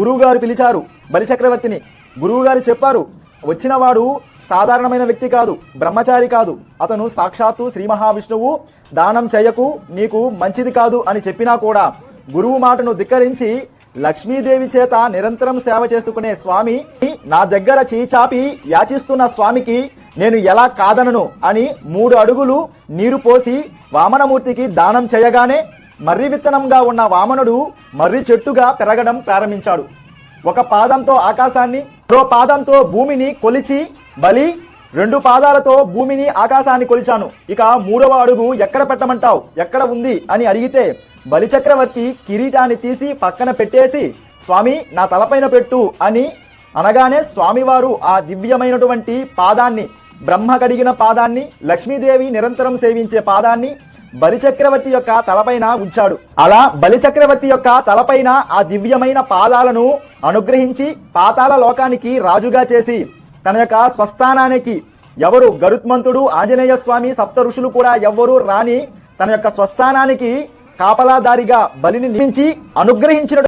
గురువుగారు పిలిచారు. బలిచక్రవర్తిని. గురువుగారు చెప్పారు వచ్చినవాడు సాధారణమైన వ్యక్తి కాదు బ్రహ్మచారి కాదు. అతను సాక్షాత్తు శ్రీ మహావిష్ణువు. దానం చేయకు నీకు మంచిది కాదు అని చెప్పినా కూడా గురువు మాటను ధిక్కరించి లక్ష్మీదేవి చేత నిరంతరం సేవ చేసుకునే స్వామి నా దగ్గర చీచాపి యాచిస్తున్న స్వామికి నేను ఎలా కాదనను అని మూడు అడుగులు నీరు పోసి వామనమూర్తికి దానం చేయగానే మర్రి విత్తనంగా ఉన్న వామనుడు మర్రి చెట్టుగా పెరగడం ప్రారంభించాడు. ఒక పాదంతో ఆకాశాన్ని మరో పాదంతో భూమిని కొలిచి బలి రెండు పాదాలతో భూమిని ఆకాశాన్ని కొలిచాను. ఇక మూడవ అడుగు ఎక్కడ పెట్టమంటావు? ఎక్కడ ఉంది? అని అడిగితే బలిచక్రవర్తి కిరీటాన్ని తీసి పక్కన పెట్టేసి స్వామి నా తలపైన పెట్టు అని అనగానే స్వామివారు ఆ దివ్యమైనటువంటి పాదాన్ని బ్రహ్మ కడిగిన పాదాన్ని లక్ష్మీదేవి నిరంతరం సేవించే పాదాన్ని బలిచక్రవర్తి యొక్క తలపైన ఉంచాడు. అలా బలిచక్రవర్తి యొక్క తలపైన ఆ దివ్యమైన పాదాలను అనుగ్రహించి పాతాల లోకానికి రాజుగా చేసి తన యొక్క స్వస్థానానికి ఎవరు గరుత్మంతుడు ఆంజనేయ స్వామి సప్త ఋషులు కూడా ఎవ్వరూ రాని తన యొక్క స్వస్థానానికి కాపలాదారిగా బలిని నియమించి అనుగ్రహించిన